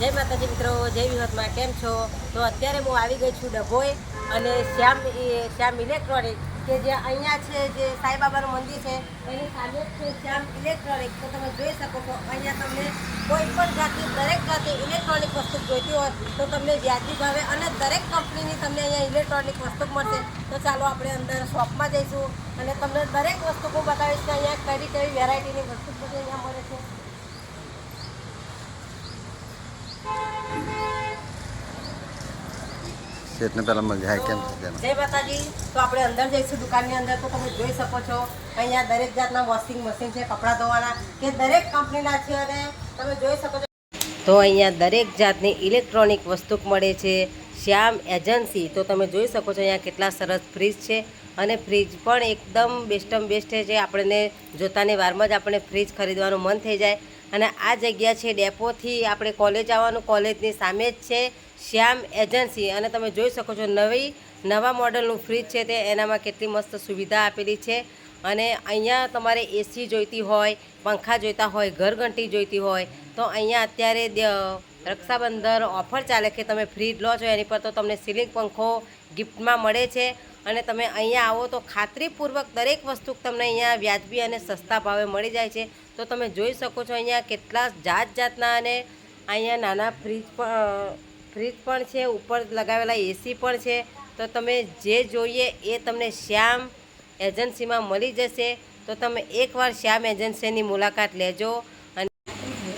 જય માતાજી મિત્રો, જય વિહતમાં કેમ છો? તો અત્યારે હું આવી ગઈ છું ડભોઈ અને શ્યામ શ્યામ ઇલેક્ટ્રોનિક, કે જે અહીંયા છે જે સાંઈબાબાનું મંદિર છે, એની સામે છે શ્યામ ઇલેક્ટ્રોનિક. તો તમે જોઈ શકો છો, અહીંયા તમને કોઈ પણ જાતની, દરેક જાતની ઇલેક્ટ્રોનિક વસ્તુ જોઈતી હોય, તો તમને વ્યાજબી ભાવે અને દરેક કંપનીની તમને અહીંયા ઇલેક્ટ્રોનિક વસ્તુ મળશે. તો ચાલો આપણે અંદર શોપમાં જઈશું અને તમને દરેક વસ્તુ હું બતાવીશ કે અહીંયા કઈ કઈ વેરાયટીની વસ્તુ અહીંયા મળે છે. શેઠને પહેલાં મળી જાય, કેમ છે જય માતાજી. તો આપણે અંદર જઈશું દુકાનની અંદર. તો તમે જોઈ શકો છો, અહીંયા દરેક જાતના વોશિંગ મશીન છે, કપડાં ધોવાના, કે દરેક કંપનીના છે અને તમે જોઈ શકો છો. તો અહીંયા દરેક જાતની ઇલેક્ટ્રોનિક વસ્તુ મળે છે. શ્યામ એજન્સી. તો તમે જોઈ શકો છો અહીંયા કેટલા સરસ ફ્રીજ છે. અને ફ્રીજ પણ એકદમ બેસ્ટમ બેસ્ટ છે આપણને જોતાની વારમાં જ આપણે ફ્રીજ ખરીદવાનું મન થઈ જાય. અને આ જગ્યા છે ડેપોથી આપણે કોલેજ આવવાનું. કોલેજની સામે જ છે શ્યામ એજન્સી. અને તમે જોઈ શકો છો નવી, નવા મોડલનું ફ્રીજ છે તે. એનામાં કેટલી મસ્ત સુવિધા આપેલી છે. અને અહીંયા તમારે એસી જોઈતી હોય, પંખા જોઈતા હોય, ઘરઘંટી જોઈતી હોય, તો અહીંયા અત્યારે રક્ષાબંધન ઓફર ચાલે કે તમે ફ્રીજ લો છો, એની પર તો તમને સિલિંગ પંખો ગિફ્ટમાં મળે છે. અને તમે અહીંયા આવો તો ખાતરીપૂર્વક દરેક વસ્તુ તમને અહીંયા વ્યાજબી અને સસ્તા ભાવે મળી જાય છે. તો તમે જોઈ શકો છો અહીંયા કેટલા જાત જાતના અને અહીંયા નાના ફ્રીજ પણ ફ્રીજ પણ છે, ઉપર લગાવેલા એસી પણ છે. તો તમે જે જોઈએ એ તમને શ્યામ એજન્સીમાં મળી જશે. તો તમે એકવાર શ્યામ એજન્સીની મુલાકાત લેજો.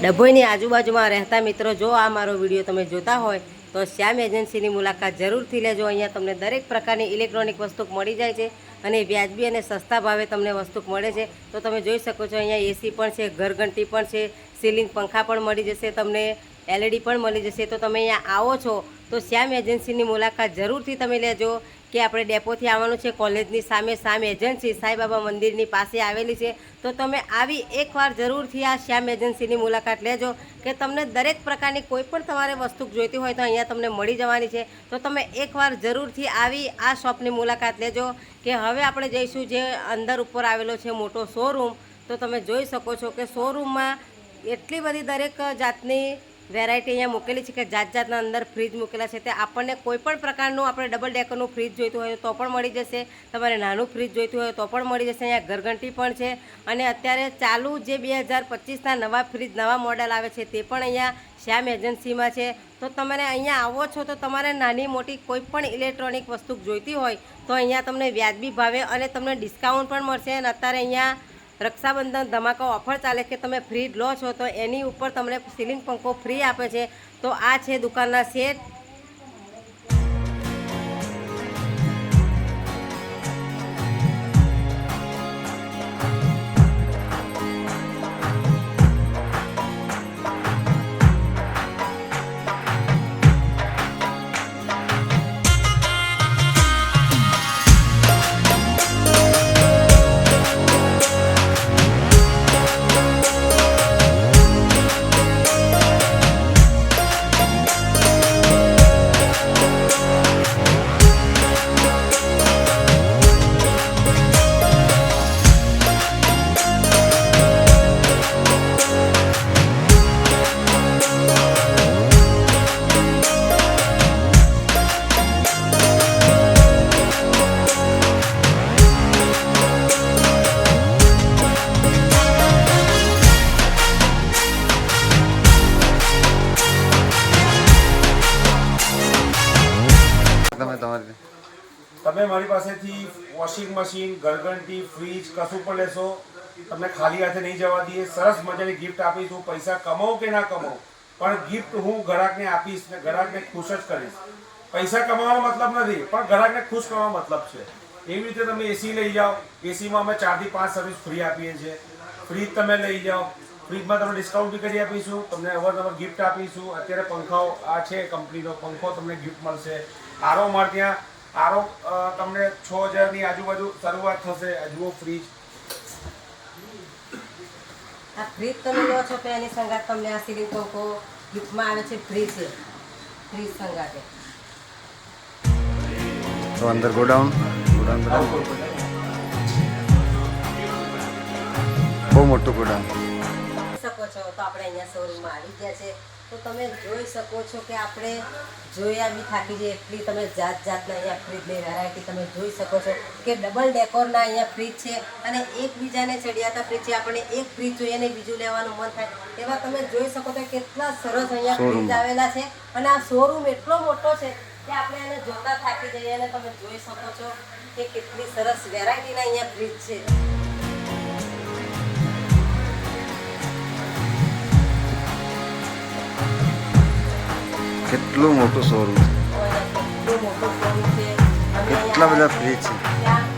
ડભોઈની આજુબાજુમાં રહેતા મિત્રો, જો આ મારો વીડિયો તમે જોતા હોય, તો શ્યામ એજન્સીની મુલાકાત જરૂરથી લેજો. અહીંયા તમને દરેક પ્રકારની ઇલેક્ટ્રોનિક વસ્તુ મળી જાય છે અને વ્યાજબી અને સસ્તા ભાવે તમને વસ્તુ મળે છે. તો તમે જોઈ શકો છો, અહીંયા એસી પણ છે, ઘરઘંટી પણ છે, સીલિંગ પંખા પણ મળી જશે તમને. એલઈડી પણ મળી જશે. તો તમે અહીંયા આવો છો, તો શ્યામ એજન્સીની મુલાકાત જરૂરથી તમે લેજો કે આપણે ડેપોથી આવવાનું છે, કોલેજની સામે સામે એજન્સી, સાંઈબાબા મંદિરની પાસે આવેલી છે. તો તમે આવી એકવાર જરૂરથી આ શ્યામ એજન્સીની મુલાકાત લેજો કે તમને દરેક પ્રકારની કોઈ પણ તમારે વસ્તુ જોઈતી હોય તો અહીંયા તમને મળી જવાની છે. તો તમે એકવાર જરૂરથી આવી આ શોપની મુલાકાત લેજો કે હવે આપણે જઈશું જે અંદર ઉપર આવેલો છે મોટો શોરૂમ. તો તમે જોઈ શકો છો કે શોરૂમમાં એટલી બધી દરેક જાતની વેરાયટી અહીંયા મૂકેલી છે કે જાત જાતના અંદર ફ્રીજ મૂકેલા છે. તે આપણને કોઈ પણ પ્રકારનું આપણે ડબલ ડેકરનું ફ્રીજ જોઈતું હોય તો પણ મળી જશે. તમારે નાનું ફ્રીજ જોઈતું હોય તો પણ મળી જશે. અહીંયા ઘરઘંટી પણ છે. અને અત્યારે ચાલુ જે બે હજાર પચીસના નવા ફ્રીજ નવા મોડેલ આવે છે તે પણ અહીંયા શ્યામ એજન્સીમાં છે. તો તમારે અહીંયા આવો છો તો તમારે નાની મોટી કોઈ પણ ઇલેક્ટ્રોનિક વસ્તુ જોઈતી હોય તો અહીંયા તમને વ્યાજબી ભાવે અને તમને ડિસ્કાઉન્ટ પણ મળશે. અને અત્યારે અહીંયા રક્ષાબંધન ધમાકા ઓફર ચાલે કે તમે ફ્રીજ લો છો, તો એની ઉપર તમને સીલિંગ પંખો ફ્રી આપે છે. તો આ છે દુકાનના શેઠ તમે મારી પાસેથી વોશિંગ મશીન ઘરઘંટી ફ્રીજ કશું પણ લેશો, તમને ખાલી હાથે નહીં જવા દઈએ. સરસ મજાની ગિફ્ટ આપીશું. પૈસા કમાઓ કે ના કમાઓ પણ ગિફ્ટ હું ગ્રાહકને આપીશ ને ગ્રાહકને ખુશ જ કરીશ. પૈસા કમાવાનો મતલબ નથી, પણ ગ્રાહકને ખુશ કરવાનો મતલબ છે. એવી રીતે તમે એસી લઈ જાઓ. એસીમાં અમે ચારથી પાંચ સર્વિસ ફ્રી આપીએ છીએ. ફ્રીજ તમે લઈ જાઓ. ફ્રીજમાં તમને ડિસ્કાઉન્ટ બી કરી આપીશું. તમને અવારનવાર ગિફ્ટ આપીશું. અત્યારે પંખાઓ આ છે કંપનીનો પંખો તમને ગિફ્ટ મળશે. આરો માર ત્યાં આરો તમને છ હજારની આજુબાજુ શરૂઆત થશે. હજુ ફ્રીજ આ ફ્રીજ તમે લો છો તો એની સંગાત તમને આ સીલિંગ પંખો ગિફ્ટમાં આવે છે ફ્રી છે ફ્રીજ સંગાતે. તો અંદર ગોડાઉન. ગોડાઉન. બહુ મોટું ગોડાઉન. શકો છો તો આપણે અહીંયા શોરૂમમાં આવી ગયા છે. તો તમે જોઈ શકો છો કે આપણે જોયા બી થાકી જઈએ. એટલી તમે જાત જાતના અહીંયા ફ્રીજની વેરાયટી તમે જોઈ શકો છો કે ડબલ ડેકોરના અહીંયા ફ્રીજ છે અને એકબીજાને ચડિયાતા ફ્રીજ છે. આપણે એક ફ્રીજ જોઈએ ને બીજું લેવાનું મન થાય. એવા તમે જોઈ શકો છો કેટલા સરસ અહીંયા. ફ્રીજ આવેલા છે. અને આ શોરૂમ એટલો મોટો છે કે આપણે એને જોતા થાકી જઈએ અને તમે જોઈ શકો છો કે કેટલી સરસ વેરાયટીના અહીંયા ફ્રીજ છે. કેટલું મોટું શોરૂમ છે કેટલું બધા ભજન છે.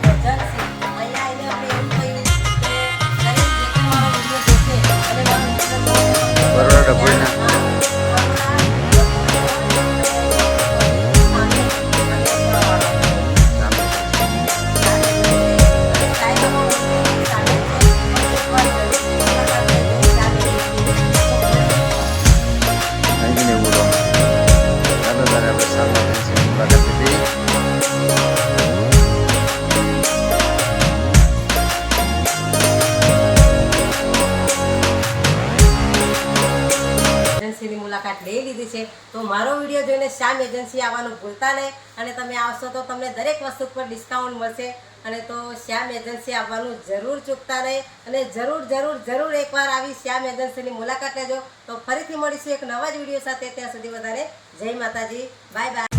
મુલાકાત લઈ લીધી છે, તો મારો વીડિયો જોઈને શ્યામ એજન્સી આવવાનું ભૂલતા નહીં અને તમે આવશો તો તમને દરેક વસ્તુ પર ડિસ્કાઉન્ટ મળશે અને તો શ્યામ એજન્સી આવવાનું જરૂર ચૂકતા નહીં અને જરૂર જરૂર જરૂર એકવાર આવી શ્યામ એજન્સીની મુલાકાત લેજો. તો ફરીથી મળીશું એક નવા જ વીડિયો સાથે, ત્યાં સુધી બધાને જય માતાજી, બાય બાય.